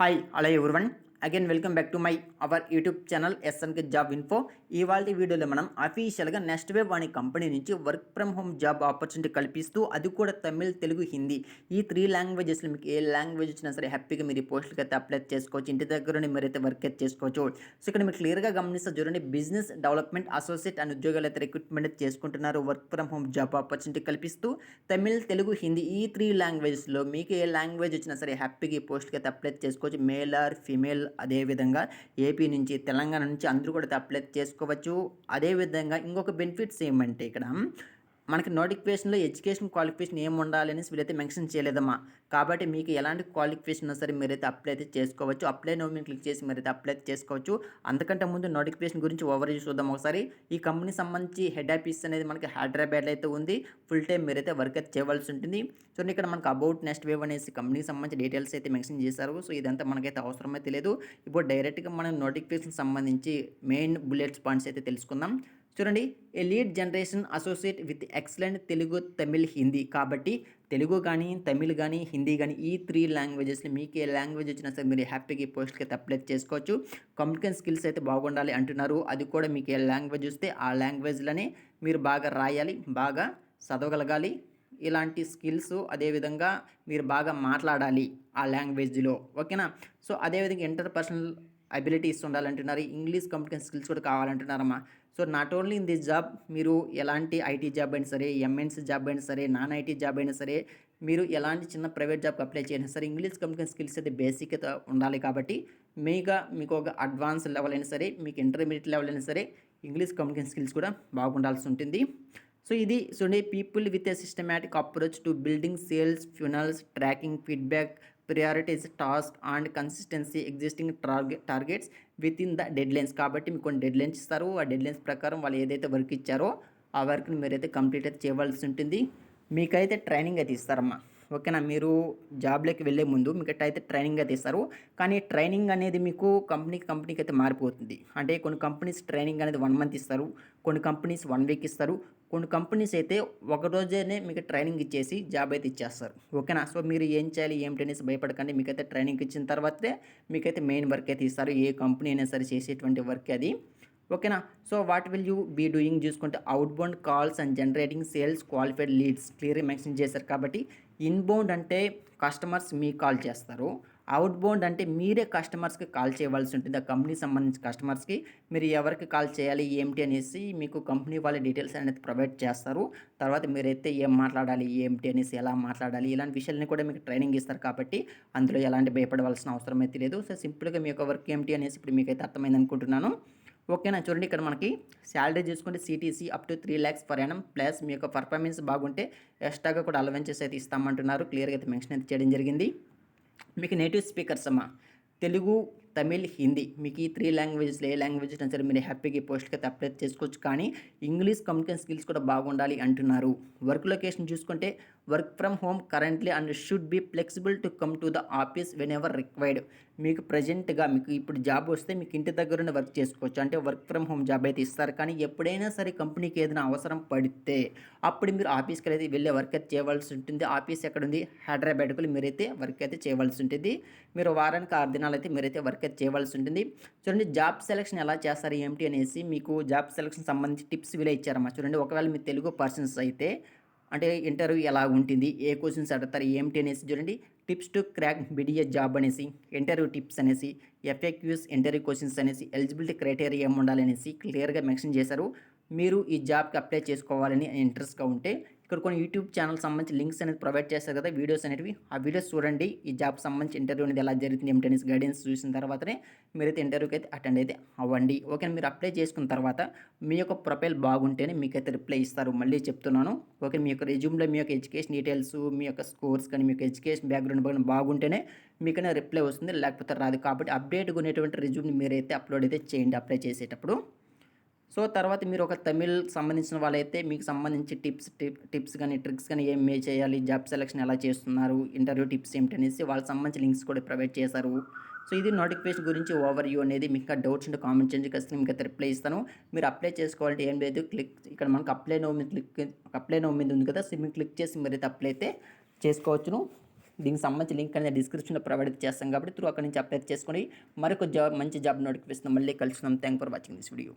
Hi அலைய ஒருவன். Again welcome back to my our YouTube channel SNK job info ఇవాళ వీడియోలో మనం అఫీషియల్గా నెక్స్ట్ వేవ్ అనే కంపెనీ నుంచి work from home job opportunity కల్పిస్తూ అది కూడా తమిళ్ తెలుగు హిందీ. ఈ త్రీ లాంగ్వేజెస్లో మీకు ఏ లాంగ్వేజ్ వచ్చినా సరే హ్యాపీగా మీరు ఈ పోస్టులకి అయితే అప్లై చేసుకోవచ్చు. ఇంటి దగ్గర మీరైతే వర్క్ అయితే చేసుకోవచ్చు. సో ఇక్కడ మీరు క్లియర్గా గమనిస్తే చూడండి బిజినెస్ డెవలప్మెంట్ అసోసియేట్ అని ఉద్యోగాలు అయితే రిక్రూట్మెంట్ చేసుకుంటున్నారు. Work from home job opportunity కల్పిస్తూ తమిళ్ తెలుగు హిందీ ఈ త్రీ లాంగ్వేజెస్లో మీకు ఏ లాంగ్వేజ్ వచ్చినా సరే హ్యాపీగా ఈ పోస్ట్కి అయితే అప్లై చేసుకోవచ్చు. మేల్ ఆర్ ఫీమేల్ అదేవిధంగా ఏపీ నుంచి తెలంగాణ నుంచి అందరూ కూడా అప్లై చేసుకోవచ్చు. అదేవిధంగా ఇంకొక బెనిఫిట్స్ ఏమంటే ఇక్కడ మనకి నోటిఫికేషన్లో ఎడ్యుకేషన్ క్వాలిఫికేషన్ ఏం ఉండాలి అనేసి వీళ్ళైతే మెన్షన్ చేయలేదమ్మా. కాబట్టి మీకు ఎలాంటి క్వాలిఫికేషన్ ఉన్నా సరే మీరైతే అప్లై అయితే చేసుకోవచ్చు. అప్లై నో మీరు క్లిక్ చేసి మీరైతే అప్లై అయితే చేసుకోవచ్చు. అంతకంటే ముందు నోటిఫికేషన్ గురించి ఓవర్ చూద్దాం ఒకసారి. ఈ కంపెనీ సంబంధించి హెడ్ ఆఫీస్ అనేది మనకి హైదరాబాద్లో అయితే ఉంది. ఫుల్ టైం మీరైతే వర్క్ అయితే చేయవలసి ఉంటుంది. సో ఇక్కడ మనకు అబౌట్ నెక్స్ట్ వేవ్ అనేసి కంపెనీకి సంబంధించి డీటెయిల్స్ అయితే మెన్షన్ చేశారు. సో ఇదంతా మనకైతే అవసరమైతే లేదు. ఇప్పుడు డైరెక్ట్గా మనం నోటిఫికేషన్ సంబంధించి మెయిన్ బుల్లెట్స్ పాయింట్స్ అయితే తెలుసుకుందాం. చూడండి a lead generation associate with excellent Telugu Tamil Hindi. కాబట్టి తెలుగు కానీ తమిళ్ కానీ హిందీ కానీ ఈ త్రీ లాంగ్వేజెస్లో మీకు ఏ లాంగ్వేజ్ వచ్చినా సరే మీరు హ్యాపీగా ఈ పోస్ట్కి అయితే అప్లై చేసుకోవచ్చు. కమ్యూనికేషన్ స్కిల్స్ అయితే బాగుండాలి అంటున్నారు. అది కూడా మీకు ఏ లాంగ్వేజ్ వస్తే ఆ లాంగ్వేజ్లోనే మీరు బాగా రాయాలి బాగా చదవగలగాలి. ఇలాంటి స్కిల్స్ అదేవిధంగా మీరు బాగా మాట్లాడాలి ఆ లాంగ్వేజ్లో. ఓకేనా? సో అదేవిధంగా ఇంటర్ పర్సనల్ అబిలిటీస్ ఉండాలంటున్నారు ఇంగ్లీష్ కమ్యూనికేషన్ స్కిల్స్ కూడా కావాలంటున్నారమ్మా. So not only in this job మీరు ఎలాంటి ఐటీ జాబ్ అయినా సరే ఎంఎన్సీ జాబ్ అయినా సరే నాన్ ఐటీ జాబ్ అయినా సరే మీరు ఎలాంటి చిన్న ప్రైవేట్ జాబ్కి అప్లై చేసినా సరే ఇంగ్లీష్ కమ్యూనికేషన్ స్కిల్స్ అయితే బేసిక్ ఉండాలి కాబట్టి మీగా మీకు ఒక అడ్వాన్స్ లెవెల్ అయినా సరే మీకు ఇంటర్మీడియట్ లెవెల్ అయినా సరే ఇంగ్లీష్ కమ్యూనికేషన్ స్కిల్స్ కూడా బాగుండాల్సి ఉంటుంది. సో ఇది చూడండి people with a systematic approach to building sales funnels tracking feedback prioritise task and consistency existing target targets within the deadlines కాబట్టి మీకు కొన్ని డెడ్ లైన్స్ ఇస్తారు. ఆ డెడ్ లైన్స్ ప్రకారం వాళ్ళు ఏదైతే వర్క్ ఇచ్చారో ఆ వర్క్ని మీరైతే కంప్లీట్ అయితే చేయవలసి ఉంటుంది. మీకైతే ట్రైనింగ్ అయితే ఇస్తారమ్మా. ఓకేనా? మీరు జాబ్లోకి వెళ్ళే ముందు మీకు అయితే ట్రైనింగ్ అయితే ఇస్తారు. కానీ ట్రైనింగ్ అనేది మీకు కంపెనీకి కంపెనీకి అయితే మారిపోతుంది. అంటే కొన్ని కంపెనీస్ ట్రైనింగ్ అనేది వన్ మంత్ ఇస్తారు. కొన్ని కంపెనీస్ వన్ వీక్ ఇస్తారు. కొన్ని కంపెనీస్ అయితే ఒక రోజేనే మీకు ట్రైనింగ్ ఇచ్చేసి జాబ్ అయితే ఇచ్చేస్తారు. ఓకేనా? సో మీరు ఏం చేయాలి ఏమిటి అనేసి భయపడకండి. మీకైతే ట్రైనింగ్ ఇచ్చిన తర్వాతే మీకైతే మెయిన్ వర్క్ అయితే ఇస్తారు ఏ కంపెనీ అయినా సరే చేసేటువంటి వర్క్ అది. ఓకేనా? So what will you be doing? చూసుకుంటే outbound calls and generating sales qualified leads క్లియర్గా మెన్షన్ చేశారు కాబట్టి ఇన్బౌండ్ అంటే కస్టమర్స్ మీ కాల్ చేస్తారు. అవుట్ బౌండ్ అంటే మీరే కస్టమర్స్కి కాల్ చేయవలసి ఉంటుంది. ఆ కంపెనీ సంబంధించిన కస్టమర్స్కి మీరు ఎవరికి కాల్ చేయాలి ఏమిటి అనేసి మీకు కంపెనీ వాళ్ళ డీటెయిల్స్ అనేది ప్రొవైడ్ చేస్తారు. తర్వాత మీరైతే ఏం మాట్లాడాలి ఏమిటి అనేసి ఎలా మాట్లాడాలి ఇలాంటి విషయాలని కూడా మీకు ట్రైనింగ్ ఇస్తారు కాబట్టి అందులో ఎలాంటి భయపడవలసిన అవసరం అయితే లేదు. సో సింపుల్గా మీ యొక్క వర్క్ ఏమిటి అనేసి ఇప్పుడు మీకైతే అర్థమైంది అనుకుంటున్నాను. ఓకేనా? చూడండి ఇక్కడ మనకి శాలరీ చూసుకుంటే CTC up to three lakhs per annum plus మీ యొక్క పర్ఫార్మెన్స్ బాగుంటే ఎక్స్ట్రాగా కూడా అలవెన్సెస్ అయితే ఇస్తామంటున్నారు. క్లియర్గా అయితే మెన్షన్ అయితే చేయడం జరిగింది. మీకు నేటివ్ స్పీకర్స్ అమ్మా. తెలుగు తమిళ్ హిందీ. మీకు ఈ త్రీ లాంగ్వేజెస్లో ఏ లాంగ్వేజ్ అయినా సరే మీరు హ్యాపీగా పోస్ట్కి అయితే అప్లై చేసుకోవచ్చు. కానీ ఇంగ్లీష్ కమ్యూనికేషన్ స్కిల్స్ కూడా బాగుండాలి అంటున్నారు. వర్క్ లొకేషన్ చూసుకుంటే work from home currently and should be flexible to come to the office whenever required మీకు ప్రజెంట్గా మీకు ఇప్పుడు జాబ్ వస్తే మీకు ఇంటి దగ్గరనే వర్క్ చేసుకోవచ్చు. అంటే వర్క్ ఫ్రమ్ హోమ్ జాబ్ అయితే ఇస్తారు. కానీ ఎప్పుడైనా సరే కంపెనీకి ఏదైనా అవసరం పడితే అప్పుడు మీరు ఆఫీస్కి అయితే వెళ్ళే వర్క్ అయితే చేయవలసి ఉంటుంది. ఆఫీస్ ఎక్కడ ఉంది హైదరాబాద్కి మీరైతే వర్క్ అయితే చేయవలసి ఉంటుంది. మీరు వారానికి ఆరు దినాలు అయితే మీరైతే వర్క్ అయితే చేయవలసి ఉంటుంది. చూడండి జాబ్ సెలక్షన్ ఎలా చేస్తారు ఏమిటి అనేసి మీకు జాబ్ సెలెక్షన్ సంబంధించి టిప్స్ వీలే ఇచ్చారమ్మా. చూడండి ఒకవేళ మీ తెలుగు పర్సన్స్ అయితే అంటే ఇంటర్వ్యూ ఎలా ఉంటుంది ఏ క్వశ్చన్స్ అడుగుతారు ఏమిటి అనేసి చూడండి tips to crack BDA job అనేసి ఇంటర్వ్యూ టిప్స్ అనేసి ఎఫ్ఏక్యూస్ ఇంటర్వ్యూ క్వశ్చన్స్ అనేసి ఎలిజిబిలిటీ క్రైటీరియా ఏమి ఉండాలనేసి క్లియర్గా మెన్షన్ చేశారు. మీరు ఈ జాబ్కి అప్లై చేసుకోవాలని ఇంట్రెస్ట్గా ఉంటే ఇక్కడ కొన్ని యూట్యూబ్ ఛానల్ సంబంధించి లింక్స్ అనేది ప్రొవైడ్ చేస్తారు కదా వీడియోస్ అనేవి ఆ వీడియోస్ చూడండి. ఈ జాబ్ సంబంధించి ఇంటర్వ్యూ అనేది ఎలా జరుగుతుంది ఏమిటి అనేసి గైడెన్స్ చూసిన తర్వాతనే మీరైతే ఇంటర్వ్యూకి అయితే అటెండ్ అయితే అవ్వండి. ఓకే మీరు అప్లై చేసుకున్న తర్వాత మీ యొక్క ప్రొఫైల్ బాగుంటేనే మీకైతే రిప్లై ఇస్తారు. మళ్ళీ చెప్తున్నాను. ఓకే మీ యొక్క రెజ్యూమ్లో మీ యొక్క ఎడ్యుకేషన్ డీటెయిల్స్ మీ యొక్క స్కోర్స్ కానీ మీ యొక్క ఎడ్యుకేషన్ బ్యాక్గ్రౌండ్ కానీ బాగుంటేనే మీకైనా రిప్లై వస్తుంది. లేకపోతే రాదు. కాబట్టి అప్డేట్ కొనేటువంటి రెజ్యూమ్ని మీరైతే అప్లోడ్ అయితే చేయండి అప్లై చేసేటప్పుడు. సో తర్వాత మీరు ఒక తమిళ్ సంబంధించిన వాళ్ళైతే మీకు సంబంధించి టిప్స్ టిప్స్ కానీ ట్రిక్స్ కానీ ఏం మే చేయాలి జాబ్ సెలెక్షన్ ఎలా చేస్తున్నారు ఇంటర్వ్యూ టిప్స్ ఏమిటనేసి వాళ్ళకి సంబంధించి లింక్స్ కూడా ప్రొవైడ్ చేశారు. సో ఇది నోటిఫికేషన్ గురించి ఓవర్ వ్యూ అనేది మీకు డౌట్స్ ఉంటే కామెంట్ చేయండి ఖచ్చితంగా మీకు అయితే రిప్లై ఇస్తాను. మీరు అప్లై చేసుకోవాలంటే ఏం లేదు క్లిక్ ఇక్కడ మనకు అప్లై నో మీద క్లిక్ అప్లై నో మీద ఉంది కదా సో మీరు క్లిక్ చేసి మీరైతే అప్లై అయితే చేసుకోవచ్చును. దీనికి సంబంధించి లింక్ అనేది డిస్క్రిప్షన్లో ప్రొవైడ్ చేస్తాం కాబట్టి త్రూ అక్కడ నుంచి అప్లై చేసుకొని మరొక జాబ్ మంచి జాబ్ నోటిఫికేషన్ మళ్ళీ కలుసుకుందాం. Thank for watching this video